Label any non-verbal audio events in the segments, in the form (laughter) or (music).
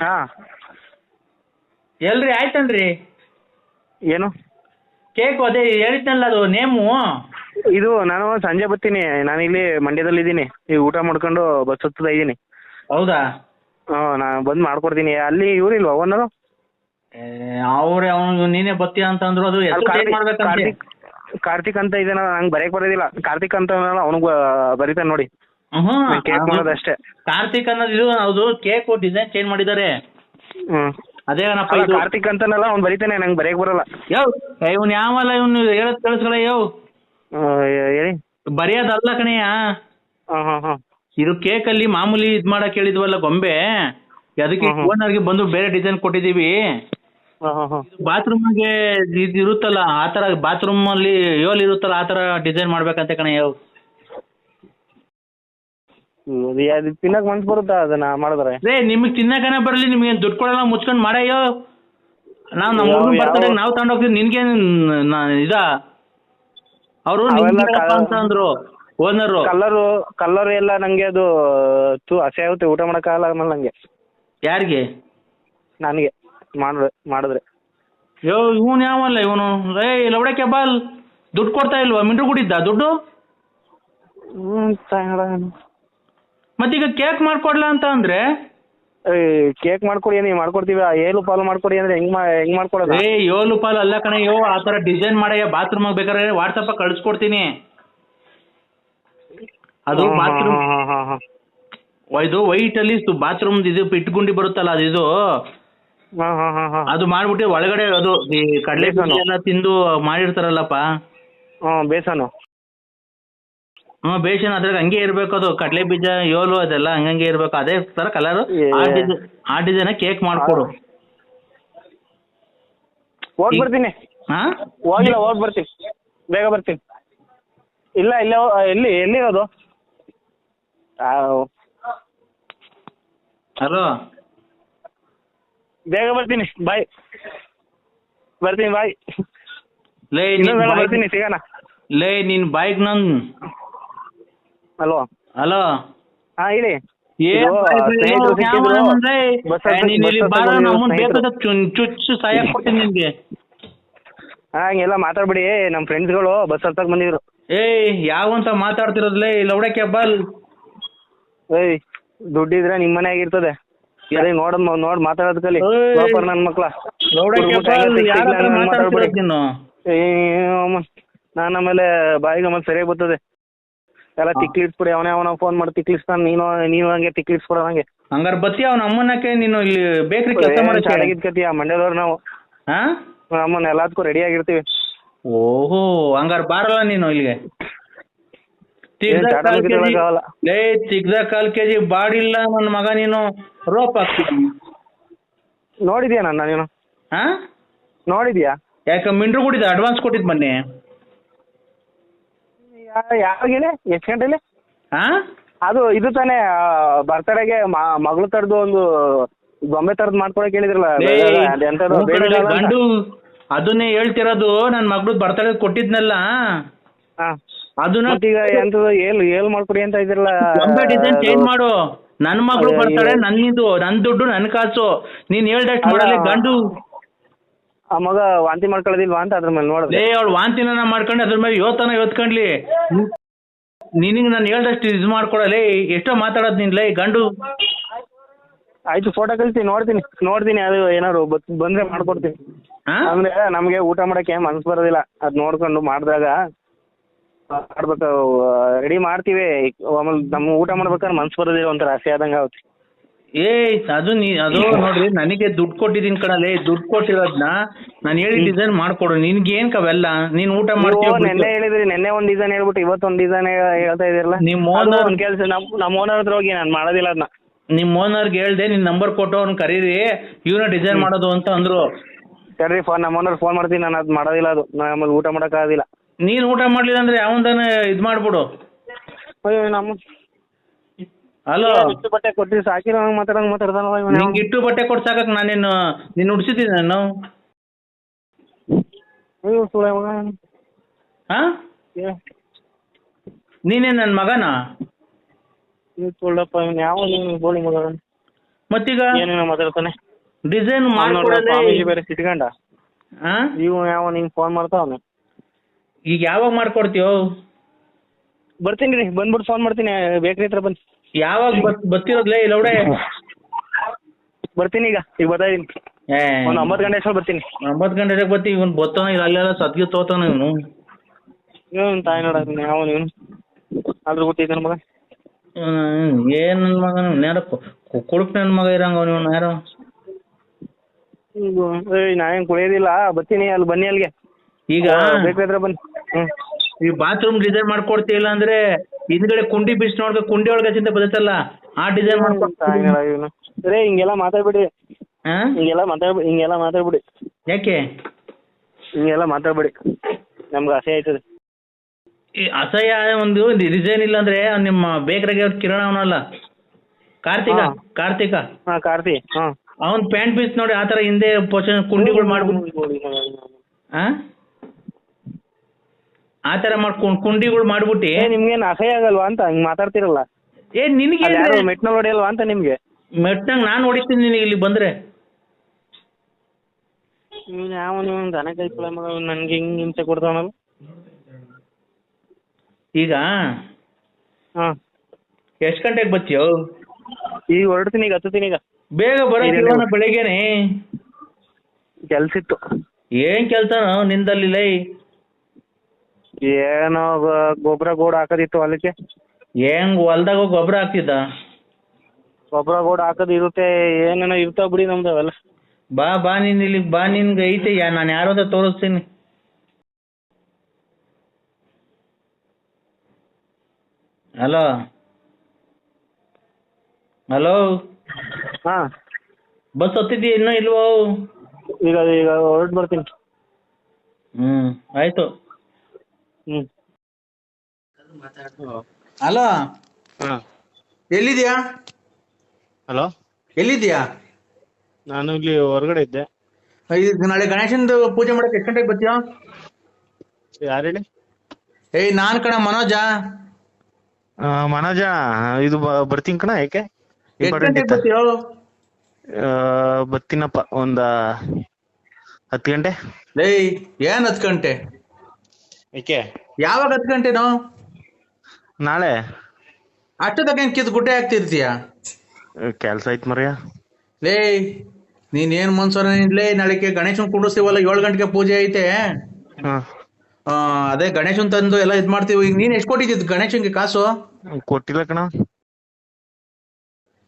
ಹಾಂ. ಎಲ್ರಿ ಆಯ್ತನ್ರಿ? ಏನು? ಕೇಕ್ ಅದೇ ಹೇಳಿದ್ನಲ್ಲ ಅದು ನೇಮು? ಇದು ನಾನು ಸಂಜೆ ಬರ್ತೀನಿ. ನಾನು ಇಲ್ಲಿ ಮಂಡ್ಯದಲ್ಲಿ ಇದ್ದೀನಿ. ಈಗ ಊಟ ಮಾಡ್ಕೊಂಡು ಬಸ್ ಹತ್ತದ ಇದ್ದೀನಿ. ಹೌದಾ? ಹಾ ನಾನು ಬಂದು ಮಾಡ್ಕೊಡ್ತೀನಿ. ಅಲ್ಲಿ ಇವ್ರಿಲ್ವಾ ಓನರು? ಅವ್ರೆ ಅವನು ನೀನೇ ಬತ್ತೀಯ ಅಂತ ಅಂದ್ರು ಅದು ಹೆಸರು change ಮಾಡ್ಬೇಕಂತೆ? ಕಾರ್ತಿಕ್ ಕಾರ್ತಿಕ್ ಅಂತ ಇದೇನ ನಂಗೆ ಬರೆಯಕ್ ಬರೋದಿಲ್ಲ. ಕಾರ್ತಿಕ್ ಅಂತ ಅವನಿಗೆ ಬರೀತಾನೆ ನೋಡಿ. ಕೇಕ್ ಅದು ಮಾಡೋದಷ್ಟೇ. ಕಾರ್ತಿಕ್ ಅನ್ನೋದು ಇದು ಹೌದು ಕೇಕ್ ಡಿಸೈನ್ ಚೇಂಜ್ ಮಾಡಿದ್ದಾರೆ ಅದೇ ಅದೇನಪ್ಪ ಅಲ್ಲ ಇದು? ಕಾರ್ತಿಕ್ ಅಂತಾನಲ್ಲ ಅವ್ನು ಬರೀತಾನೆ ನಂಗೆ ಬರೆಯಕ್ ಬರಲ್ಲ. ಯೋ ಇವ್ನು ಯಾವಲ್ಲ ಇವ್ನು ಹೇಳದ್ ಕಳಿಸ್ಕೊಳ ಯೋ. ಆ, ಹೇಳಿ. ಬರೆಯೋದಲ್ಲ ಕಣಯ್ಯ ಹಾಂ ಹಾಂ ಹಾಂ. ಇದು ಕೇಕ್ ಅಲ್ಲಿ ಮಾಮೂಲಿ ಇದ್ ಮಾಡಕ್ ಹೇಳಿದ್ವಲ್ಲ ಗೊಂಬೆ? ಅದಕ್ಕೆ ಹ್ಮ್ ಹ್ಮ್. ಓನರ್ಗೆ ಬಂದು ಬೇರೆ ಡಿಸೈನ್ ಕೊಟ್ಟಿದೀವಿ ಹಾ ಹಾ ಹಾಂ. ಬಾತ್ರೂಮ್ಗೆ ಇದು ಇರುತ್ತಲ್ಲ ಆ ಬಾತ್ರೂಮ್ ಅಲ್ಲಿ ಯೋಲ್ ಇರುತ್ತಲ್ಲ ಆ ತರ ಡಿಸೈನ್ ಮಾಡ್ಬೇಕಂತೆ ಕಣಯ್ಯ ಅದು ತಿನ್ನಕ್ಕೆ ಮನ್ಸು ಬರುತ್ತಾ ಅದನ್ನ ಮಾಡಿದ್ರೆ? ರೇ ನಿಮಗೆ ಬರ್ಲಿ ಬರಲಿ ನಿಮಗೆ ದುಡ್ಡು ಕೊಡಲ್ಲ ಮುಚ್ಕೊಂಡ್ ಮಾಡಯ್ಯೋ? ನಾವು ನಮ್ಮ ಹುಡುಗ ಹುಡುಗನ ಬರ್ತಡೆ ನಾವು ತಗೊಂಡೋಗ್ತೀವಿ ನಿನ್ಗೆ ಇದ? ಅವರು ಅವೆಲ್ಲ ಅಂತ ಅಂದ್ರು ಓನರು. ಕಲರು ಕಲರ್ ಎಲ್ಲ ನಂಗೆ ಅದು ತು ಹಸೆ ಆಗುತ್ತೆ ಊಟ ಮಾಡಕ್ಕಾಗಲ್ಲ ಆಮೇಲೆ ನಂಗೆ. ಯಾರಿಗೆ? ನನಗೆ ಮಾಡಿದ್ರೆ ಮಾಡಿದ್ರೆ. ಯೋ ಇವನು ಯಾವಲ್ಲ ಇವನು? ರೇ ಲವಡೆ ಕೆಬಾಲ್ ದುಡ್ಡು ಕೊಡ್ತಾ ಇಲ್ವಾ? ಮಿಂಡ್ರು ಕುಡಿದ್ದ ದುಡ್ಡು? ಹ್ಞೂ ಮತ್ತೀಗ ಕೇಕ್ ಮಾಡ್ಕೊಡ್ಲಾ ಅಂತ ಅಂದ್ರೆ? ಕೇಕ್ ಮಾಡ್ಕೊಡಿ ನೀವು ಮಾಡ್ಕೊಡ್ತೀವಿ ಆ ಏಳು ಪಾಲು ಮಾಡ್ಕೊಡಿ ಅಂದ್ರೆ ಹೆಂಗ್ ಮಾ ಹೆಂಗ್ ಮಾಡ್ಕೊಡೋದು? ಏ ಏಳು ಪಾಲ್ ಅಲ್ಲ ಕಣಯ್ಯೋ ಆ ತರ ಡಿಸೈನ್ ಮಾಡಯ್ಯ ಬಾತ್ರೂಮ್ ಬೇಕಾದ್ರೆ ವಾಟ್ಸಪ್ ಕಳಿಸ್ಕೊಡ್ತೀನಿ. ಅದು ಬಾತ್ರೂಮ್ ಹಾಂ ಹಾಂ ಹಾಂ ಇದು ವೈಟ್ ಅಲ್ಲಿ ಬಾತ್ರೂಮ್ ಇದು ಇಟ್ಗುಂಡಿ ಬರುತ್ತಲ್ಲ ಅದು ಇದು. ಹಾಂ ಹಾಂ ಹಾಂ ಹಾಂ. ಅದು ಮಾಡ್ಬಿಟ್ಟು ಒಳಗಡೆ ಅದು ಈ ಕಡಲೆ. ಎಲ್ಲ ತಿಂದು ಮಾಡಿರ್ತಾರಲ್ಲಪ್ಪ. ಹಾಂ ಬೇಸನು. ಹ್ಞೂ ಬೇಷನ್ ಅದ್ರಾಗ ಹಂಗೆ ಇರ್ಬೇಕು ಅದು. ಕಡಲೆ ಬೀಜ ಯೋಲು ಅದೆಲ್ಲ ಹಂಗಂಗೆ ಇರ್ಬೇಕು. ಅದೇ ತರ ಕಲರ್. ಆ ಡಿಸೈನ್ ಆ ಡಿಸೈನ್ ಕೇಕ್ ಮಾಡ್ಕೊಡು. ಹೋಗಿ ಬರ್ತೀನಿ. ಹಾ? ಹೋಗಿಲ್ಲ ಹೋಗಿ ಬರ್ತೀನಿ. ಬೇಗ ಬರ್ತೀನಿ. ಇಲ್ಲ ಇಲ್ಲ ಎಲ್ಲಿ ಎಲ್ಲಿರೋದು? ಅದು ಹಲೋ ಬೇಗ ಬರ್ತೀನಿ. ಬಾಯ್ ಬರ್ತೀನಿ ಬಾಯ್ ಲೇ ಬರ್ತೀನಿ ಸಿಗೋಣ. ಲೇ ನಿನ್ ಬಾಯ್ಗ್ ನನ್ ಅಲ್ವಾ ಹಲೋ ಹಾ ಹೇಳಿ. ಏನ್ ಇದು ಸ್ನೇಹಿತರು ಸಿಕ್ಕಿದ್ರು. ಬಸ್ ಏ, ಹತ್ತಕ್- ನೀನ್ ಇಲ್ಲಿ ಬಸ್ ಹತ್ತಕ್ ಬಂದಿರೋ ನಮ್ಮನ್ ಬೇಕಾದ ಚುನ್- ಚುಚ್ಚು ಸಾಯಕ್ (laughs) ಕೊಡ್ತೀನಿ ನಿನ್ಗೆ. ಹಾಂ ಹಂಗೆಲ್ಲ ಮಾತಾಡ್ಬೇಡಿ. ನಮ್ಮ ಫ್ರೆಂಡ್ಸ್ಗಳು ಬಸ್ ಹತ್ತಕ್ಕೆ ಬಂದಿದ್ರು. ಏಯ್ ಯಾವಂತ ಮಾತಾಡ್ತಿರೋದ್ಲೇ ಹೊಡಕ್ಕೆ ಬಲ್. ಏಯ್ ದುಡ್ಡಿದ್ರೆ ನಿಮ್ ಮನೆ ಆಗಿರ್ತದೆ. ಸರಿ ನೋಡ್ ನೋಡ್ ಮಾತಾಡೋದ್ ಕಲಿ. ಏಯ್. ನನ್ ಮಕ್ಳ. ಲೌಡಕ್ಕೆ ಹುಡ್ಗುರ್ ಬಲ್. ಹೆಂಗೆ ಯಾರ ಸಿಕ್ಕಿಲ್ಲ ಹತ್ರ ನಾನು ಮಾತಾಡ್ಬೇಡಿ. ಮಾತಾಡ್ತಿರೋದ್ ನೀನು? ನಾನು ಆಮೇಲೆ ಬಾಯಿಗೆ ಆಮೇಲೆ ಸರಿಯಾಗಿ ಬರ್ತದೆ. ಎಲ್ಲ. ತಿಕ್ಲಿಸ್ಬಿಡಿ ಅವನೇ ಅವನ ಫೋನ್ ಮಾಡಿ ತಿಕ್ಲಿಸ್ತಾನೆ ನೀನು ನೀನು ಹಂಗೆ ತಿಕ್ಲಿಸ್ಬಿಡ ಹಂಗೆ. ಹಂಗಾರೆ ಬತ್ತಿ ಅವನ ಅಮ್ಮನಕ್ಕೆ ನೀನು ಇಲ್ಲಿ ಬೇಕ್ರಿ ಕೆಲಸ ಮಾಡಕ್ಕೆ? ಆ ಮಂಡ್ಯದವ್ರು ನಾವು. ಹಾ? ಅಮ್ಮನ ಎಲ್ಲದಕ್ಕೂ ರೆಡಿ ಆಗಿರ್ತೀವಿ. ಓಹೋ ಹಂಗಾರೆ ಬಾರಲ್ಲ ನೀನು ಇಲ್ಲಿಗೆ. ಲೇ ತಿಗ್ದ ಕಾಲ್ ಕೆಜಿ ಬಾಡಿಲ್ಲ ನನ್ನ ಮಗ ನೀನು. ರೋಪ್ ಹಾಕ್ತೀನಿ ನೋಡಿದ್ಯಾ ನನ್ನ ನೀನು? ಹಾ? ನೋಡಿದ್ಯಾ? ಯಾಕೆ ಮಿಂಡ್ರು ಕೊಟ್ಟಿದ್ದ ಅಡ್ವಾನ್ಸ್ ಕೊಟ್ಟಿದ್ ಮೊನ್ನೆ. ಯಾವಾಗೇನೆ ಎಷ್ಟು ಗಂಟೆಲಿ? ಹಾ ಅದು ಇದು ತಾನೇ ಬರ್ತಡೆಗೆ ಮಗಳು ತರದು ಒಂದು ಗೊಂಬೆ ತರದ್ ಮಾಡ್ಕೊಳಕ್ ಹೇಳಿದ್ರಲ್ಲ ಅದೆಂತದು ಅಂತ. ಗಂಡು ಅದನ್ನೇ ಹೇಳ್ತಿರೋದು ನನ್ ಮಗಳು ಬರ್ತಡೇ ಕೊಟ್ಟಿದ್ನಲ್ಲ. ಹಾ. ಅದನ್ನ ಮತ್ತೀಗ ಎಂತದು ಏಲ್ ಏಲ್ ಮಾಡ್ಕೊಡಿ ಅಂತ ಇದ್ರಲ್ಲ ಗೊಂಬೆ ಡಿಸೈನ್ ಚೇಂಜ್ ಅದು- ಮಾಡು. ನನ್ ಮಗಳು ಅದೇ, ಬರ್ತಾಳೆ ನನ್ನಿದು ನನ್ನ ದುಡ್ಡು ನನ್ ಕಾಸು. ನೀನ್ ಹೇಳ್ದಷ್ಟು ಅಲ್ಲ. ಮಾಡಲಿ ಗಂಡು. ಆ ಮಗ ವಾಂತಿ ಮಾಡ್ಕೊಳ್ಳೋದಿಲ್ವಾ ಅಂತ ಅದ್ರ ಮೇಲೆ ನೋಡಿದೆ ಅವ್ಳು ಅವಳು ವಾಂತಿನ ಮಾಡ್ಕೊಂಡು ಅದ್ರ ಮೇಲೆ ಯೋತನ ಯೋತ್ಕೊಂಡ್ಲಿ. ನಿನಗೆ ನಾನು ಹೇಳ್ದಷ್ಟು ಇದು ಮಾಡ್ಕೊಡಲೇ ಎಷ್ಟೋ ಮಾತಾಡೋದು ನೀನ್ ಲೇ ಗಂಡು. ಆಯ್ತು ಫೋಟೋ ಕಳಿಸಿ ನೋಡ್ತೀನಿ ನೋಡ್ತೀನಿ ಅದು ಏನಾದ್ರು ಬತ್- ಬಂದ್ರೆ ಮಾಡ್ಕೊಡ್ತೀನಿ. ಹಾ? ಅಂದ್ರೆ ನಮಗೆ ಊಟ ಮಾಡಕ್ಕೆ ಮನ್ಸ್ ಬರೋದಿಲ್ಲ ಅದ್ ನೋಡ್ಕೊಂಡು ಮಾಡಿದಾಗ. ಮಾಡ್ಬೇಕು ರೆಡಿ ಮಾಡ್ತೀವಿ. ಆಮೇಲೆ ನಮ್ಗೆ ಊಟ ಮಾಡ್ಬೇಕಾದ್ರೆ ಮನ್ಸ್ ಬರೋದಿಲ್ಲ ಒಂಥರ ಆಸೆ ಆದಂಗೆ ಆಗುತ್ತೆ. ಏ ಅದು ನೀ ಅದು ನೋಡ್ರಿ ನನಗೆ ದುಡ್ಡು ಕೊಟ್ಟಿದ್ದೀನಿ ಕಣಲೇ ದುಡ್ಡು ಕೊಟ್ಟಿರೋದ್ನ ನಾನು ಹೇಳಿ ಡಿಸೈನ್ ಮಾಡ್ಕೊಡು ನಿನ್ಗೆ ಕವೆಲ್ಲ ಅವೆಲ್ಲ ನೀನ್ ಊಟ ಮಾಡ್ತೀವಿ ಮಾಡ್ತೀಯ ನೆನ್ನೆ ಹೇಳಿದ್ರಿ ನೆನ್ನೆ ಒಂದ್ ಡಿಸೈನ್ ಹೇಳ್ಬಿಟ್ಟು ಇವತ್ತೊಂದ್ ಡಿಸೈನ್ ಹೇಳ್ತಾ ಇದಿರಲ್ಲ? ನಿಮ್ ಓನರ್ ಕೆಲ್ಸ ನಮ್ ನಮ್ಮ ಓನರ್ ಹತ್ರ ಹೋಗಿ ನಾನು ಮಾಡೋದಿಲ್ಲ ಅದನ್ನ ನಿಮ್ಮ ಓನರ್ಗೆ ಹೇಳ್ದೆ ನಿನ್ ನಂಬರ್ ಕೊಟ್ಟು ಅವ್ನ ಕರೀರಿ ಇವನ ಡಿಸೈನ್ ಮಾಡೋದು ಅಂತ ಅಂದ್ರು. ಸರಿ ಫೋನ್ ನಮ್ಮ ಓನರ್ ಫೋನ್ ಮಾಡ್ತೀನಿ ನಾನು ಅದು ಮಾಡೋದಿಲ್ಲ ಅದು. ನಾನು ಊಟ ಊಟ ಮಾಡೋಕ್ಕಾಗೋದಿಲ್ಲ ನೀನ್ ಊಟ ಮಾಡ್ಲಿಲ್ಲ ಅಂದ್ರೆ ಯಾವಂದಾನ ಇದ್ ಮಾಡ್ಬಿಡು. ಅಯ್ಯೋ ನಮ್ಮ ಹಲೋ ಇಷ್ಟು ಬಟ್ಟೆ ಕೊಟ್ಟಿ ಸಾಕಿರೋ ಹಂಗೆ ಮಾತಾಡಂಗೆ ಮಾತಾಡ್ತಾನಲ್ಲ ಇವ್ನು. ನಿಂಗೆ ಇಟ್ಟು ಬಟ್ಟೆ ಕೊಡ್ಸಾಕಕ್ ನಾನೇನು ನಿನ್ನ ಉಡ್ಸಿದ್ದೀನಿ ನಾನು ಅಯ್ಯೋ ಮಗ ಹಾ? ಏ, ನೀನೇ ನನ್ನ ಮಗನಾ? ನೀವು ಸುಳ್ಳಪ್ಪ ಇವ್ನು ಯಾವ ಬೋಳಿ ಮಗ ಮತ್ತೀಗ? ಏನೇನೋ ಮಾತಾಡ್ತಾನೆ. ಡಿಸೈನ್ ಅವ್ನ್ ನೋಡ್ರಿ, ಮಾಡ್ಕೊಡಲೇ ಸ್ವಾಮೀಜಿ ಬೇರೆ ಸಿಟ್ಕೊಂಡ. ಹಾ ಇವ್ ಯಾವ ನಿಂಗ್ ಫೋನ್ ಮಾಡ್ತಾವನೆ ಈಗ ಯಾವಾಗ ಮಾಡ್ಕೊಡ್ತೀಯೋ? ಬರ್ತೀನಿ ರೀ ಬಂದ್ಬಿಟ್ಟು ಫೋನ್ ಮಾಡ್ತೀನಿ. ಬೇಕ್ರಿ ಹತ್ರ ಬಂದು ಯಾವಾಗ ಬತ್ತಿರೋದ್ಲೇ ಲೌಡೆ? ಬರ್ತೀನಿ ಈಗ ಈಗ ಬರ್ತಾ ಇದೀನಿ. ಒಂದ್ ಒಂಬತ್ತು ಗಂಟೆ ಅಷ್ಟರಲ್ಲಿ ಬರ್ತೀನಿ. ಗಂಟೆ ಗಂಟೆಗೆ ಬರ್ತೀನಿ ಇವನ್ ಬತ್ತಾನ ಇಲ್ಲ ಅಲ್ಲೆಲ್ಲ ಸದ್ಗೆ ತೋತಾನ ಇವನು? ಇವನು ತಾಯಿ ನೋಡ ಅವನು ಇವನು? ಆದ್ರೂ ಗೊತ್ತೈತೆ ಮಗ. ಏನ್ ನನ್ ಮಗ ನೇರ ಕುಡುಕ್ ನನ್ ಮಗ ಇರಂಗ ಅವನು ಯಾರೋ? ಏಯ್ ನಾ ಏನ್ ಕುಡಿಯೋದಿಲ್ಲ ಬರ್ತೀನಿ ಅಲ್ಲಿ ಬನ್ನಿ ಅಲ್ಲಿಗೆ. ಈಗ? ಬೇಕಾದ್ರೆ ಬನ್ನಿ. ಈ ಬಾತ್ರೂಮ್ ಡಿಸೈನ್ ಮಾಡ್ಕೊಡ್ತಿಲ್ಲ ಅಂದ್ರೆ ಹಿಂದ್ಗಡೆ ಕುಂಡಿ ಬೀಚ್ ನೋಡ್ಕ ಕುಂಡಿ ಒಳಗೆ ಚಿಂತೆ ಬದತಲ್ಲ ಆ ಡಿಸೈನ್ ಇವನು. ರೇ ಹಿಂಗೆಲ್ಲ ಮಾತಾಡ್ಬಿಡಿ. ಹಾ ಹಿಂಗೆಲ್ಲ ಮಾತಾಡ್ಬಿಡಿ ಹಿಂಗೆಲ್ಲ ಮಾತಾಡ್ಬಿಡಿ. ಯಾಕೆ? ಹಿಂಗೆಲ್ಲ ಮಾತಾಡ್ಬಿಡಿ. ನಮ್ಗೆ ಅಸಹ್ಯ ಆಯ್ತದೆ. ಈ ಅಸಹ್ಯ ಒಂದು ಡಿಸೈನ್ ಇಲ್ಲ ಅಂದ್ರೆ ನಿಮ್ಮ ಬೇಕರಿಗೆ ಕಿರಣ ಅವನಲ್ಲ. ಕಾರ್ತಿಕ ಹಾ. ಕಾರ್ತಿಕ. ಹಾ ಕಾರ್ತಿ ಹಾ. ಅವನ್ ಪ್ಯಾಂಟ್ ಪೀಸ್ ನೋಡಿ ಆತರ ಹಿಂದೆ ಪೋಷನ್ ಕುಂಡಿಗಳು ಮಾಡ್ಬಿಟ್ಟು ಆ ತರ ಮಾಡ್ಕೊಂಡ್ ಕುಂಡಿಗಳು ಮಾಡ್ಬಿಟ್ಟು ಏ ನಿಮ್ಗೇನು ಅಸಹ್ಯ ಆಗಲ್ವಾ ಅಂತ ಹಿಂಗೆ ಮಾತಾಡ್ತಿರಲ್ಲ? ಏ ನಿನಗೆ ಮೆಟ್ನ ಯಾರು ಮೆಟ್ನಲ್ಲಿ ಹೊಡೆಯಲ್ವಾ ಅಂತ ನಿಮ್ಗೆ? ಮೆಟ್ನಂಗ್ ನಾನು ಹೊಡಿತೀನಿ ನಿನಗೆ ಇಲ್ಲಿ ಬಂದ್ರೆ. ಇವ್ನು ಯಾವ ನೀವು ದನ ಕೈಪಳ ಮಗ ನನಗೆ ಹಿಂಗೆ ಹಿಂಸೆ ಕೊಡ್ತಾವನಲ್ಲ? ಈಗ ಹಾ. ಎಷ್ಟ್ ಗಂಟೆಗೆ ಬರ್ತೀಯೋ? ಈಗ ಹೊರಡ್ತೀನಿ ಈಗ ಹತ್ತುತ್ತೀನಿ ಈಗ. ಬೇಗ. ಬರೋದಿಲ್ಲ ಬೆಳಿಗ್ಗೆನೆ. ಕೆಲ್ಸ ಇತ್ತು ಏನ್ ಕೆಲ್ಸ ನಿಂದಲ್ಲಿ ಲೈ ಏನೋ ಗೊ- ಗೊಬ್ಬರ ಗೋಡ್ ಹಾಕೋದಿತ್ತು ಹೊಲಕ್ಕೆ? ಹೆಂಗ್ ಹೊಲ್ದಾಗ ಗೊಬ್ಬರ ಹಾಕ್ತಿದ್ದ? ಗೊಬ್ಬರ ಗೋಡ್ ಹಾಕದ್ ಇರುತ್ತೆ ಏನೇನೋ ಇರ್ತಾವ ಬಿಡಿ ನಮ್ದು ಅವೆಲ್ಲ. ಬಾ ಬಾ ನೀನ್ ಇಲ್ಲಿ ಬಾ ನಿನ್ಗೆ ಐತೆ ಯಾ ನಾನು ಯಾರೋ ಅಂತ ತೋರಿಸ್ತೀನಿ. ಹಲೋ? ಹಲೋ? ಹಾ. ಬಸ್ ಹತ್ತಿದ್ಯಾ ಇನ್ನೂ ಇಲ್ವೋ? ಈಗ ಈಗ ಹೊರಟು ಬರ್ತೀನಿ. ಹ್ಮ್ ಆಯ್ತು. ಹ್ಞೂ ಹಲೋ. ಹಾ. ಎಲ್ಲಿದ್ಯಾ? ಹಲೋ. ಎಲ್ಲಿದ್ಯಾ? ನಾನು ಇಲ್ಲಿ ಹೊರಗಡೆ ಇದ್ದೆ. ಇದು ನಾಳೆ ಗಣೇಶಂದು ಪೂಜೆ ಮಾಡಕ್ಕೆ ಎಷ್ಟು ಗಂಟೆಗೆ ಬರ್ತೀಯಾ? ಯಾರು ಹೇಳಿ? ಏಯ್ ನಾನ್ ಕಣ ಮನೋಜ. ಮನೋಜ ಇದು ಬ- ಬರ್ತೀನಿ ಕಣ ಯಾಕೆ ಎಷ್ಟು ಇಂಪಾರ್ಟೆಂಟ್ ಗಂಟೆಗೆ ಇತ್ತ. ಬರ್ತೀಯೋ? ಬರ್ತೀನಪ್ಪ ಒಂದ ಹತ್ತು ಗಂಟೆ. ಏಯ್ ಏನ್ ಹತ್ತು ಗಂಟೆ? ಏಕೆ? ಯಾವಾಗ ಹತ್ತು ಗಂಟೆನೋ? ನಾಳೆ. ಅಷ್ಟು ತಗೊಂಡ್ ಕಿತ್ ಗುಡ್ಡೆ ಹಾಕ್ತಿರ್ತೀಯ? ಕೆಲಸ ಐತ್ ಮರ್ಯ. ಲೇ ನೀನ್ ಏನ್ ಮನ್ಸೋರ ಲೇ ನಾಳೆಗೆ ಗಣೇಶನ್ ಕುಂಡಿಸ್ತೀವಲ್ಲ ಏಳು ಗಂಟೆಗೆ ಪೂಜೆ ಐತೆ. ಹಾ. ಆ, ಅದೇ ಗಣೇಶನ್ ತಂದು ಎಲ್ಲ ಇದ್ ಮಾಡ್ತೀವಿ. ಈಗ ನೀನ್ ಎಷ್ಟು ಕೊಟ್ಟಿದ್ದಿದ್ ಗಣೇಶನ್ಗೆ ಕಾಸು? ಕೊಟ್ಟಿಲ್ಲ ಕಣ.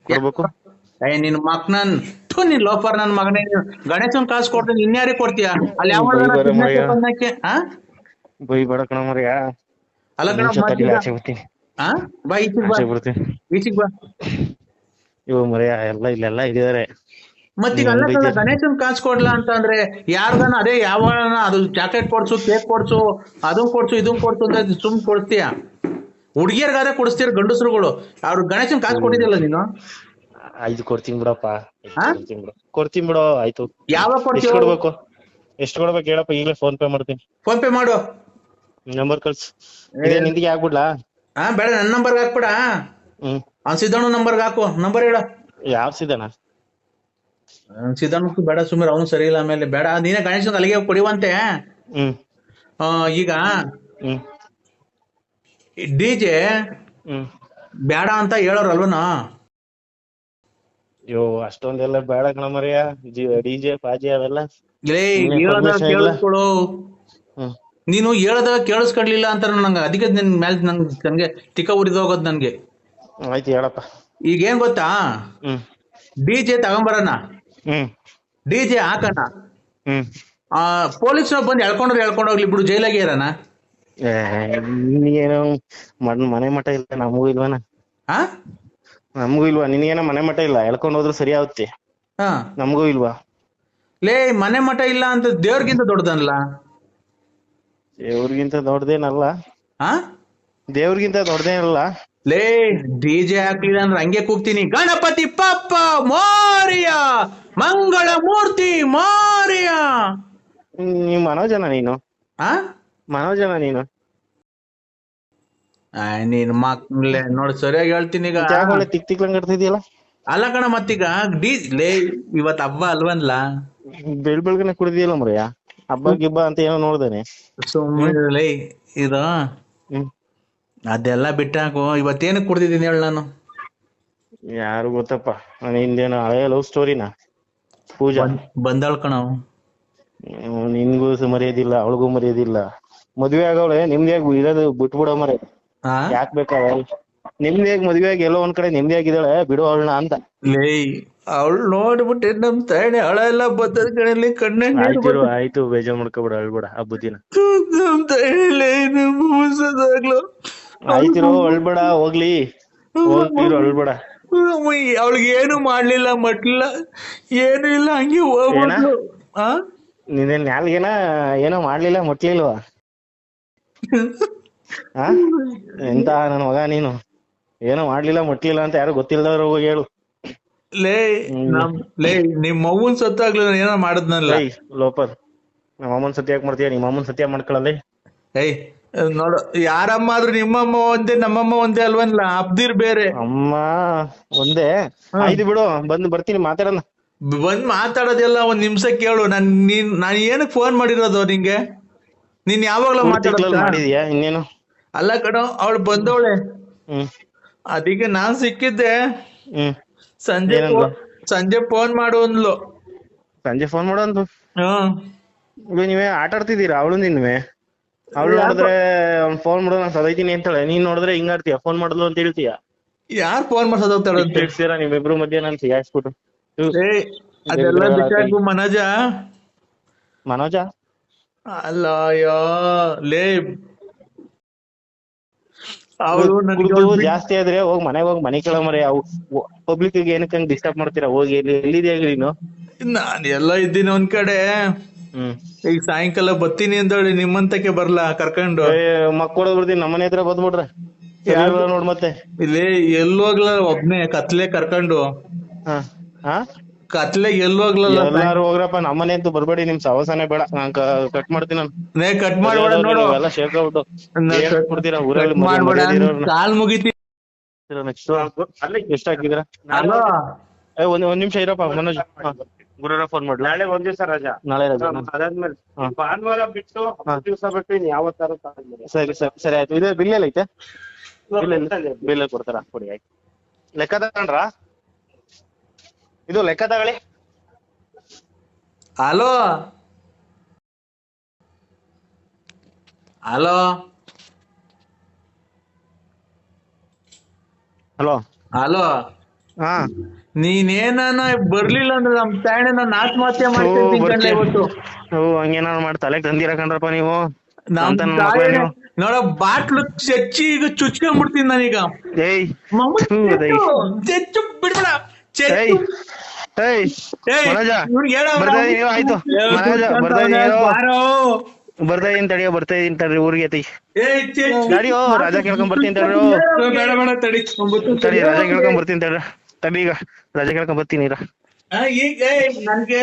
ಕೊಡ್ಬೇಕು. ಏ ನಿನ್ ಮಕ್ನನ್ ಥು ನಿನ್ ಲೋಫರ್ ನನ್ ಮಗನೇ. ನೀನು. ಗಣೇಶನ್ ಕಾಸು ಕೊಡ್ತೀನಿ ಇನ್ಯಾರಿಗೆ ಕೊಡ್ತೀಯ? ಅಲ್ಲಿ ಯಾವ ಮಯ್ಯ. ಬೈ ಬೇಡ ಕಣ ಮರ್ಯ ಅಲ್ಲ ಕಣ ಆಚೆ ಬರ್ತೀನಿ ಆ? ಬಾ ಈಚಿಗ್ ಬಾ. ಆಚೆ ಬರ್ತೀನಿ ಈಚಿಗ್ ಬಾ. ಇವ್ ಮರ್ಯ ಎಲ್ಲ ಇಲ್ಲೆಲ್ಲ ಇದಾರೆ ಮತ್ತೀಗ ಅಲ್ಲ. ಗಣೇಶನ್ ಕಾಸು ಕೊಡ್ಲಾ ಅಂತ ಅಂದ್ರೆ ಯಾರ್ಗಾನ ಅದೇ ಯಾವ ಅದು ಚಾಕ್ಲೇಟ್ ಕೊಡ್ಸು ಕೇಕ್ ಕೊಡ್ಸು ಅದನ್ ಕೊಡ್ಸು ಇದನ್ ಕೊಡ್ಸು ಅಂತ ಸುಮ್ ಕೊಡ್ತೀಯ? ಹುಡುಗಿಯರ್ಗಾದ್ರೆ ಕೊಡಿಸ್ತೀರ ಗಂಡಸರುಗಳು? ಅವ್ರು ಗಣೇಶನ್ ಕಾಸು ಕೊಟ್ಟಿದ್ದಿಲ್ಲ ನೀನು? ಐದು ಕೊಡ್ತೀನಿ ಬಿಡಪ್ಪ ಹಾ? ಕೊಡ್ತೀನಿ ಬಿಡು. ಆಯ್ತು. ಯಾವಾಗ ಕೊಡ್ಬೇಕು? ಎಷ್ಟು ಕೊಡ್ಬೇಕು ಹೇಳಪ್ಪ ಈಗಲೇ ಫೋನ್ ಪೇ ಮಾಡ್ತೀನಿ. ಫೋನ್ ಪೇ ಮಾಡು. ನಂಬರ್ ಕಳ್ಸು. ಇದೆ ನಿಂದಿಗೆ ಆಗ್ಬಿಡ್ಲಾ? ಹಾ ಬೇಡ ನನ್ನ ನಂಬರ್ ಹಾಕ್ಬಿಡ. ಹ್ಮ್. ಅವ್ನ್ ಸಿದ್ದಣ್ಣ ನಂಬರ್ಗೆ ಹಾಕು. ನಂಬರ್ ಹೇಳ. ಯಾವ ಸಿದಣ್ಣ ಸಿದ್ದಣ್ಣ ಬೇಡ ಸುಮ್ಮನೆ ಅವನು ಸರಿ ಇಲ್ಲ ಆಮೇಲೆ ಬೇಡ. ನೀನೇ ಗಣೇಶನ್ ಅಲ್ಲಿಗೆ ಕೊಡಿವಂತೆ. ಹ್ಮ್. ಆ, ಈಗ ಹ್ಮ್. ಡಿ ಜೆ ಹ್ಮ್. ಬೇಡ ಅಂತ ಹೇಳೋರಲ್ವನ? ಅಯ್ಯೋ ಅಷ್ಟೊಂದೆಲ್ಲ ಬೇಡ ಕಣ ಮರ್ಯ. ಡಿಜೆ ಪಾಜಿ ಅವೆಲ್ಲ. ಲೇ permission ಇಲ್ಲ. ಕೇಳಿಸ್ಕೊಳು ಹ್ಮ್. ನೀನು ಹೇಳದ ಕೇಳಿಸ್ಕೊಡ್ಲಿಲ್ಲ ಅಂತ ನಂಗೆ ಅದಕ್ಕೆ ನಿನ್ ಮೇಲೆ ನಂಗೆ ನನ್ಗೆ ತಿಕ್ಕ ಉರಿದೋಗೋದು ನನ್ಗೆ. ಆಯ್ತು ಹೇಳಪ್ಪ. ಈಗ ಏನ್ ಗೊತ್ತಾ? ಹ್ಮ್. ಡಿ ಜೆ ತಗೊಂಬರೋಣ. ಹ್ಮ್. ಡಿ ಜೆ ಹಾಕೋಣ. ಹ್ಮ್. ಆ ಪೊಲೀಸ್ನವ್ರು ಬಂದು ಎಳ್ಕೊಂಡ್ರೆ ಎಳ್ಕೊಂಡು ಹೋಗ್ಲಿ ಬಿಡು ಜೈಲಾಗೆ ಇರೋಣ ಏ, ನಿನಗೇನೋ ಮನ್- ಮನೆ ಮಠ ಇಲ್ಲ ನಮಗೂ ಇಲ್ವನ? ಹಾ ನಮಗೂ ಇಲ್ವಾ? ನಿನಗೇನ ಮನೆ ಮಠ ಇಲ್ಲ ಎಳ್ಕೊಂಡ್ ಹೋದ್ರೆ ಸರಿ ಆಗುತ್ತೆ. ಹಾ. ನಮಗೂ ಇಲ್ವಾ? ಲೇ ಮನೆ ಮಠ ಇಲ್ಲ ಅಂತ ದೇವ್ರಿಗಿಂತ ದೊಡ್ಡದಲ್ಲ ದೇವ್ರಿಗಿಂತ ದೊಡ್ಡದೇನಲ್ಲ? ಹಾ ದೇವ್ರಿಗಿಂತ ದೊಡ್ಡದೇನಲ್ಲ? ಲೇ ಡಿ ಜೆ ಹಾಕ್ಲಿಲ್ಲ ಅಂದ್ರೆ ಹಂಗೆ ಕೂಗ್ತೀನಿ. ಗಣಪತಿ ಪಪ್ಪ ಮೋರಿಯ! ಮಂಗಳ ಮೂರ್ತಿ ಮೋರಿಯ! ನೀವ್ ಮನೋಜನ ನೀನು? ಆ? ಮನೋಜನ ನೀನು? ಆಯ್, ನೀನ್ ಮಕ್ಳೆ ನೋಡಿ ಸರಿಯಾಗಿ ಹೇಳ್ತೀನಿ ಈಗ. ಒಳ್ಳೆ ತಿಕ್ ತಿಕ್ಲಂಗ್ ಅಲ್ಲ ಕಣ ಮತ್ತೀಗ ಡಿ ಲೇ ಇವತ್ ಹಬ್ಬ ಅಲ್ವನ್ಲ? ಬೆಳ್ ಬೆಳಗ್ನೆ ಕುಡಿದಿಲ್ಲ ಮರಯ್ಯ ಹಬ್ಬ ಗಿಬ್ಬ ಅಂತ ಏನೋ ನೋಡ್ದೇನೆ. ಸುಮ್ಮನೆ ಇದು ಅದೆಲ್ಲ ಬಿಟ್ಟಾಕು ಇವತ್ತೇನು ಕುಡ್ದಿದ್ದೀನಿ ಹೇಳ ನಾನು? ಯಾರು ಗೊತ್ತಪ್ಪ. ಹಿಂದೇನು ಹಳೆಯ ಲವ್ ಸ್ಟೋರಿನ ಪೂಜಾ. ಬಂದಾಳ್ ಕಣ. ನಿನ್ಗೂ ಮರ್ಯಾದಿಲ್ಲ ಅವಳಿಗೂ ಮರ್ಯಾದಿಲ್ಲ. ಮದ್ವೆ ಆಗವಳೆ ನಿಮ್ದ್ಯಾಗ ಇರೋದು ಬಿಟ್ಬಿಡೋ ಮರೆ. ಯಾಕ್ ಬೇಕಾವ ನಿಮ್ದೇ ಮದ್ವೆ ಆಗಿ ಎಲ್ಲೋ ಒಂದ್ ಕಡೆ ನಿಮ್ದೇ ಆಗಿದ್ದಾಳೆ ಬಿಡು ಅವಳನ್ನ ಅಂತ. ಅವಳು ನೋಡ್ಬಿಟ್ಟು ನಮ್ ತಾಯಿ ಎಲ್ಲ ಬದ್ದದ ಕಣಲ್ಲಿ ಕಣ್ಣು ಆಯ್ತು ಆಯ್ತು ಬೇಜಾರ್ ಮಾಡ್ಕೊಬೇಡ ಅಳ್ಬೇಡ ಬುದ್ಧಿನ. ದಿನ ನಮ್ ತಾಯಿಲೇ ನಮ್ಮ ಮುಸದಾಗ್ಲು ಆಯ್ತಿರೋ ಅಳ್ಬೇಡ ಹೋಗ್ಲಿ. ಹೋಗ್ತಿರೋ ಅಳ್ಬೇಡ. ಅವಳಿಗೆ ಏನು ಮಾಡ್ಲಿಲ್ಲ ಮಟ್ಲಿಲ್ಲ ಏನು ಇಲ್ಲ ಹಂಗೆ ಹೋಗ್ಬೇಡ ಆ? ನಿನ್ನೆ ನಾಲ್ಗೇನ ಏನೋ ಮಾಡ್ಲಿಲ್ಲ ಮುಟ್ಲಿಲ್ವಾ? ಆ? ಎಂತ ನನ್ನ ಮಗ ನೀನು? ಏನೋ ಮಾಡ್ಲಿಲ್ಲ ಮುಟ್ಲಿಲ್ಲ ಅಂತ ಯಾರು ಗೊತ್ತಿಲ್ದವ್ರು ಹೋಗಿ ಹೇಳು. ಲೇ ನಮ್ ಲೇ ನಿಮ್ ಅವ್ವನ್ ಸತ್ತಾಗ್ಲಿ ನಾನು ಏನೋ ಮಾಡದ್ನಲ್ಲ. ಏಯ್ ಲೋಪರ್. ನಮ್ಮ ಅಮ್ಮನ್ ಸತ್ಯ ಯಾಕೆ ಮಾಡ್ತೀಯಾ? ನಿಮ್ಮ ಅಮ್ಮನ್ ಸತ್ಯ ಮಾಡ್ಕೊಳ್ಳಲ್ಲ ಏಯ್ ನೋಡು ಯಾರಮ್ಮ ಆದ್ರೂ ನಿಮ್ಮಮ್ಮ ಒಂದೇ ನಮ್ಮಮ್ಮ ಒಂದೇ ಅಲ್ವನ್ಲ ಅಬ್ದಿರ್ ಬೇರೆ. ಅಮ್ಮ ಒಂದೇ? ಆಯ್ತು ಬಿಡು ಬಂದು ಬರ್ತೀನಿ ಮಾತಾಡೋಣ. ಬಂದ್ ಮಾತಾಡೋದೆಲ್ಲ ಒಂದ್ ನಿಮಿಷ ಕೇಳು. ನಾನ್ ನೀನ್ ನಾನ್ ಏನಕ್ ಫೋನ್ ಮಾಡಿರೋದು ನಿಂಗೆ? ನೀನ್ ಯಾವಾಗ್ಲೂ ಮಾತಾಡಲ್ಲ ಮಾಡಿದ್ಯಾ ಇನ್ನೇನು? ಅಲ್ಲ ಕಣೋ ಅವಳು ಬಂದವಳೆ. ಹ್ಮ್. ಅದಕ್ಕೆ ನಾನ್ ಸಿಕ್ಕಿದ್ದೆ. ಹ್ಮ್. ಸಂಜೆ ಸಂಜೆ ಫೋನ್ ಮಾಡು ಅಂದ್ಲು. ಸಂಜೆ ಫೋನ್ ಮಾಡು ಅಂದ್ಲು? ನೀವೇ ಆಟ ಆಡ್ತಿದ್ದೀರಾ? ಅವಳು ನಿನ್ವೆ? ಅವಳು ನೋಡಿದ್ರೆ ಅವ್ನ್ ಫೋನ್ ಮಾಡು ನಾನು ಸದೈತೀನಿ ಅಂತಾಳೆ. ನೀನ್ ನೋಡಿದ್ರೆ ಹಿಂಗ್ ಆಡ್ತೀಯ? ಫೋನ್ ಮಾಡಿದ್ಲು ಅಂತ ಹೇಳ್ತೀಯ? ಯಾರ್ ಫೋನ್ ಮಾಡ್ಸೋದ್ ಅಂತ? ಹೇಳ್ತೀರಾ ನಿಮ್ಮಿಬ್ರು ಮಧ್ಯೆ ನಾನು ಸಿಗಾಯಿಸ್ಬಿಟ್ಟು ಅದೆಲ್ಲ ಬಿಟ್ಟಾಕು ಮನೋಜ. ಮನೋಜ? ಅಲ್ಲ ಅಯ್ಯೋ ಲೇ ಕುಡ್ದು ಜಾಸ್ತಿ ಆದ್ರೆ ಹೋಗ್ ಮನೆಗ್ ಹೋಗಿ ಮನೆ ಕೇಳೋ ಮರೆ ಅವು ಪಬ್ಲಿಕ್ಗೆ ಏನಕ್ಕೆ ಹಂಗ್ ಡಿಸ್ಟರ್ಬ್ ಮಾಡ್ತೀರಾ? ಹೋಗಿ ಎಲ್ಲಿ ಎಲ್ಲಿದ್ಯಾ ಈಗ ನೀನು? ನಾನ್ ಎಲ್ಲ ಇದ್ದೀನಿ ಒಂದ್ ಕಡೆ. ಹ್ಮ್. ಈಗ ಸಾಯಂಕಾಲ ಬತ್ತೀನಿ ಅಂತ ಹೇಳಿ ನಿಮ್ಮಂತಕ್ಕೆ ಬರ್ಲಾ ಕರ್ಕೊಂಡು? ಮಕ್ಕಳು ಬರ್ತೀನಿ ನಮ್ಮನೆ ಹತ್ರ ಬಂದ್ಬಿಡ್ರ. ನೋಡ್ ಮತ್ತೆ. ಇಲ್ಲಿ ಎಲ್ಲೋಗ್ಲ ಒಬ್ನೇ ಕತ್ಲೆ ಕರ್ಕೊಂಡು? ಹಾ? ಹಾ ಕತ್ಲೆ ಎಲ್ಲೋಗ್ಲಲ್ಲ ಎಲ್ಲಾರು ಹೋಗ್ರಪ್ಪ ನಮ್ಮನೆ ಅಂತೂ ಬರ್ಬೇಡಿ ನಿಮ್ ಸವಸನೆ ಬೇಡ. ನಾನ್ ಕಟ್ ಮಾಡ್ತೀನಿ ನಾನು. ನೇ ಕಟ್ ಮಾಡ್ಬೇಡ ನೋಡು. ಎಲ್ಲ ಸೇರ್ಕೊಬಿಟ್ಟು ನಾ ಏನ್ ಕೊಡ್ತೀರಾ ಊರಲ್ಲಿ ಮಾಡ್ಬೇಡ. ಕಾಲ್ ಮುಗಿತಿ. ನೆಕ್ಸ್ಟ್ ಎಷ್ಟ್ ಹಾಕಿದ್ರ ಅಲೋ ಏ ಒಂದ್ ಒಂದ್ ನಿಮಿಷ ಇರಪ್ಪ ಮನೋಜ್. ಗುರುರ ಫೋನ್ ಮಾಡ್ಲಿ ನಾಳೆ ಒಂದ್ ದಿವಸ ರಜಾ. ನಾಳೆ ರಜಾ ಅದಾದ್ಮೇಲೆ. ಭಾನುವಾರ ಬಿಟ್ಟು ಹತ್ತು ದಿವಸ ಬಿಟ್ಟು ಇನ್ ಯಾವತ್ತಾರು ತಗೊಂಡ್ಬನ್ನಿ. ಸರಿ ಸರಿ ಸರಿ ಆಯ್ತು. ಇದು ಬಿಲ್ ಎಲ್ಲ? ಐತೆ ಬಿಲ್ ಕೊಡ್ತಾರ? ಕೊಡಿ ಆಯ್ತು. ಲೆಕ್ಕ ತಗೊಂಡ್ರ? ಇದು ಲೆಕ್ಕ ತಗೊಳ್ಳಿ. ಹಲೋ? ಹಲೋ? ಹಲೋ? ಹಲೋ? ಹಾ. ನೀನೇನ ಬರ್ಲಿಲ್ಲ ಅಂದ್ರೆ ನಮ್ ತಾಯಣ್ಣ ನಾನು ಆತ್ಮಹತ್ಯೆ ಮಾಡ್ತೀನಿ ಕಣ್ಲೆ ಇವತ್ತು. ಓ ಹಂಗೇನಾರು ಮಾಡಿ ತಲೆಗೆ ತಂದಿರ ಕಣ್ರಪ್ಪ ನೀವು. ನಮ್ ಅಂತ ನನ್ನ ಮಕ್ಳು ತಾಯಣ್ಣ ನೀವು. ನೋಡ ಬಾಟ್ಲು ಚಚ್ಚಿ ಈಗ ಚುಚ್ಕೊಂಡ್ಬಿಡ್ತೀನಿ ನಾನೀಗ. ಏಯ್. ಮಮ್ಮ. ಚೆಚ್ಚು ಬಿಡ್ಬೇಡ ಚೆಚ್ಚು. ಬರ್ತಾ ಇದೀನಿ ತಡಿಯೋ ಬರ್ತಾ ಇದೀನಿ ತಡ್ರಿ ಊರಿಗೆ ಐತಿ. ತಡಿಯೋ ರಾಜಾ ಕೇಳ್ಕೊಂಡ್ ಬರ್ತೀನಿ ತಡ್ರಿ ಬೇಡ ಬೇಡ ತಡಿ ತಡಿ. ರಾಜಾ ಕೇಳ್ಕೊಂಡ್ ಬರ್ತೀನಿ ತಡ್ರಿ ತಡಿ ಈಗ ರಾಜಾ ಕೇಳ್ಕೊಂಡ್ ಬರ್ತೀನಿ ಈಗ. ನನ್ಗೆ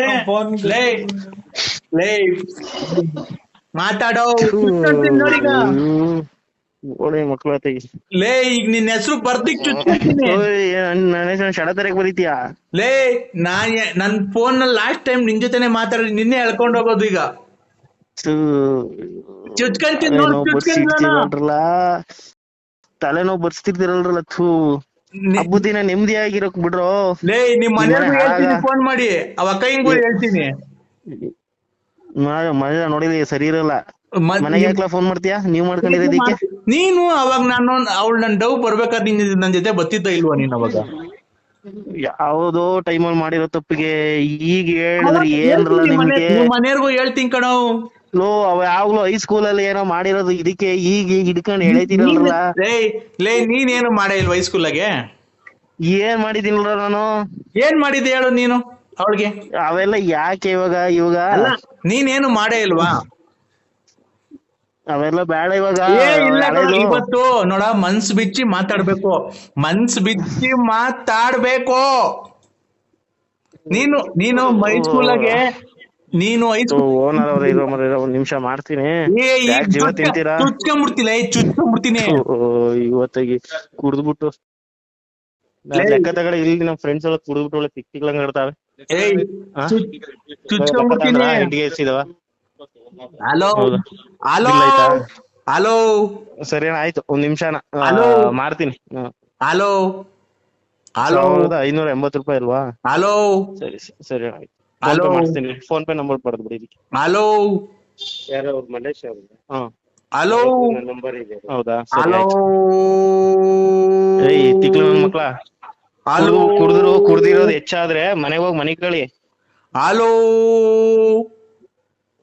ಮಾತಾಡೋ ಒಳ್ಳೆ ಮಕ್ಳು ಆತಗಿ ಲೇ ಈಗ ನಿನ್ ಹೆಸರು ಬರ್ದಿಕ್ ಚುಚ್ಕೊಂತೀನಿ ನನ್ನ ಹೆಸರು ಶಡ ತರಕ್ ಬರೀತೀಯಾ ಲೇ ನಾ ನನ್ ಫೋನ್ನಲ್ಲಿ ಲಾಸ್ಟ್ ಟೈಮ್ ನಿನ್ ಜೊತೆನೆ ಮಾತಾಡಿ ನಿನ್ನೆ ಎಳ್ಕೊಂಡ್ ಹೋಗೋದು ಈಗ ಚುಚ್ಕೊಂತೀನಿ ನೋಡು, ತಲೆನೋವು ಬರ್ಸ್ತಿರ್ತಿರಲ್ರಲ್ಲ ಥೂ ಹಬ್ಬದ ದಿನ ನೆಮ್ಮದಿಯಾಗಿರೋಕ್ ಬಿಡ್ರೋ ಲೇ ನಿಮ್ ಮನೆಯವ್ರಿಗೂ ಹೇಳ್ತೀನಿ ಫೋನ್ ಮಾಡಿ ಅವ ಅಕ್ಕಯ್ಯಂಗೂ ಹೇಳ್ತೀನಿ ಮನೆ ನೋಡಿದ್ರೆ ಸರಿ ಇರಲ್ಲ ಮನೆಗೆ ಯಾಕ್ಲಾ ಫೋನ್ ಮಾಡ್ತೀಯಾ? ನೀವ್ ಮಾಡ್ಕೊಂಡಿರೋದಿಕ್ಕೆ ನೀನು ಅವಾಗ ನಾನು ಅವಳು ನನ್ ಡವ್ ಬರ್ಬೇಕಾದ್ರೆ ನಿನ್ ನನ್ ಜೊತೆ ಬತ್ತಿದ್ದ ಇಲ್ವಾ ನೀನ್ ಅವಾಗ? ಯಾವುದೋ ಟೈಮಲ್ಲಿ ಮಾಡಿರೋ ತಪ್ಪಿಗೆ ಈಗ ಹೇಳಿದ್ರೆ ಏನ್ರಲ್ಲ ನಿಮ್ಗೆ? ನಿಮ್ ಮನೆಯವ್ರಿಗೂ ಹೇಳ್ತೀನಿ ಕಣೋ. ಲೋ ಅವ ಯಾವಾಗ್ಲೂ ಹೈಸ್ಕೂಲ್ ಅಲ್ಲಿ ಏನೋ ಮಾಡಿರೋದು ಇದಕ್ಕೆ ಈಗ ಈಗ ಹಿಡ್ಕೊಂಡು ಎಳೈತಿರಲ್ರಲ್ಲ ಲೇ ಲೇ ನೀನೇನು ಮಾಡೇ ಇಲ್ವಾ ಹೈಸ್ಕೂಲಾಗೆ ಏನ್ ಮಾಡಿದೀನಲ್ಲ ನಾನು? ಏನ್ ಮಾಡಿದ್ದೆ ಹೇಳು ನೀನು ಅವಳಿಗೆ? ಅವೆಲ್ಲ ಯಾಕೆ ಇವಾಗ ಇವಾಗ? ಅಲ್ಲ ನೀನೇನು ಮಾಡೇ ಇಲ್ವಾ? ಅವೆಲ್ಲ ಬೇಡ ಇವಾಗ. ಏ ಇಲ್ಲ ಕಣೋ, ಹಳೇದು. ಇವತ್ತು ನೋಡ ಮನ್ಸ್ ಬಿಚ್ಚಿ ಮಾತಾಡ್ಬೇಕು. ಮನ್ಸ್ ಬಿಚ್ಚಿ ಮಾತಾಡ್ಬೇಕು. ನೀನು ನೀನು ಹೈಸ್ಕೂಲಾಗೆ ನೀನು ಹೈಸ್ಕೂಲ್ ಓನರ್ ಅವ್ರ ಇರೋ ಮರ ಒಂದ್ ನಿಮಿಷ ಮಾಡ್ತೀನಿ. ಯಾಕ್ ಜೀವ ತಿಂತೀರಾ? ಚುಚ್ಕೊಂಡ್ಬಿಡ್ತಿಲ್ಲ ಏ ಚುಚ್ಕೊಂಡ್ಬಿಡ್ತೀನಿ ಓ, ಇವತ್ತಿಗೆ ಕುಡ್ದ್ಬಿಟ್ಟು. ಲೇ. ಲೆಕ್ಕ ತಗೊಳ್ಳಿ ಇಲ್ಲಿ ನಮ್ಮ ಫ್ರೆಂಡ್ಸ್ ಎಲ್ಲ ಕುಡ್ದ್ಬಿಟ್ಟು ಒಳ್ಳೆ ತಿಕ್ ತಿಕ್ಲಂಗ್ ಆಡ್ತಾವೆ ಏಯ್ ಹಾ? ಚುಚ್- ಚುಚ್ಕೊಂಡ್ಬಿಡ್ತೀನಿ ಹಲೋ ಹಲೋ ಹಲೋ ಸರಿ ಆಯ್ತು. ಒಂದ್ ನಿಮಿಷನ ಹಲೋ. ಮಾಡ್ತೀನಿ. ಹಲೋ ಹಲೋ ಐನೂರ ಎಂಬತ್ತು ರೂಪಾಯಿ ಅಲ್ವಾ? ಹಲೋ ಸರಿ ಸರಿ, ಆಯ್ತು. ಹಲೋ. ಮಾಡಿಸ್ತೀನಿ ಫೋನ್ ಪೇ ನಂಬರ್ ಬರೆದು ಬಿಡಿ ಇದಕ್ಕೆ. ಹಲೋ ಯಾರೋ ಅವ್ರು ಮಲ್ಲೇಶ್ ಅವ್ರು? ಹಾ. ಹಲೋ ನಂಬರ್ ಇದೆ. ಹೌದಾ? ಹಲೋ ಏಯ್ ತಿಕ್ಲು ನನ್ ಮಕ್ಳ. ಹಲೋ ಕುಡಿದ್ರು ಕುಡ್ದಿರೋದು ಹೆಚ್ಚಾದ್ರೆ ಮನೆಗೆ ಹೋಗಿ ಮನೆ ಕಳಿ. Hello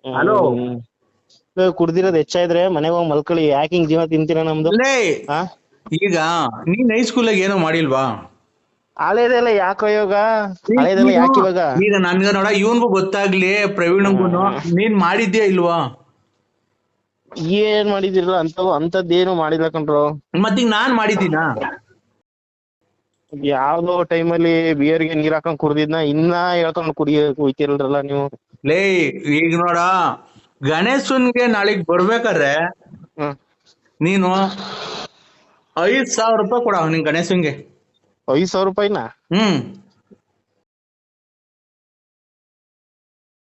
hello. ಕುಡ್ದಿರೋದ್ ಹೆಚ್ಚಾದ್ರೆ ಮನೆಗ್ ಹೋಗಿ ಮಲ್ಕೊಳ್ಳಿ. ಯಾಕೆ ಹಿಂಗ್ ಜೀವ ತಿಂತೀರ ನಮ್ದು? ಲೇ ಹಾ ಈಗ ನೀನ್ ಹೈಸ್ಕೂಲ್ ಏನೋ ಮಾಡಿಲ್ವಾ? ಹಳೇದೆಲ್ಲ ಯಾಕೋ ಇವಾಗ? ಹಳೇದೆಲ್ಲ ಯಾಕೆ ಇವಾಗ? ಈಗ ನನ್ಗ ನೋಡ ಇವನ್ಗೂ ಗೊತ್ತಾಗ್ಲಿ ಪ್ರವೀಣ್ಗೂ. ನೀನ್ ಮಾಡಿದ್ಯಾ ಇಲ್ವಾ? ಏನ್ ಮಾಡಿದಿರಲ್ಲ ಅಂತ ಅಂತದ್ದೇನು ಮಾಡಿಲ್ಲ ಕಣ್ರು. ಮತ್ತೀಗ ನಾನ್ ಮಾಡಿದ್ದೀನಾ? ಯಾವ್ದೋ ಟೈಮಲ್ಲಿ ಬಿಯರ್ಗೆ ನೀರ್ ಹಾಕೊಂಡ್ ಕುಡ್ದಿದ್ನ ಇನ್ನ ಹೇಳ್ಕೊಂಡ್ ಕುಡಿಯ ಕುಯ್ತಿರಲ್ರಲ್ಲ ನೀವು? ಲೇ ಈಗ ನೋಡ ಗಣೇಶನ್ಗೆ ನಾಳೆಗ್ ಬರ್ಬೇಕಾದ್ರೆ ನೀನು ಐದ್ ಸಾವಿರ ರೂಪಾಯಿ ಕೊಡ ನಿನ್ ಗಣೇಶನ್ಗೆ. ಐದ್ ಸಾವಿರ ರೂಪಾಯಿನ? ಹ್ಮ್.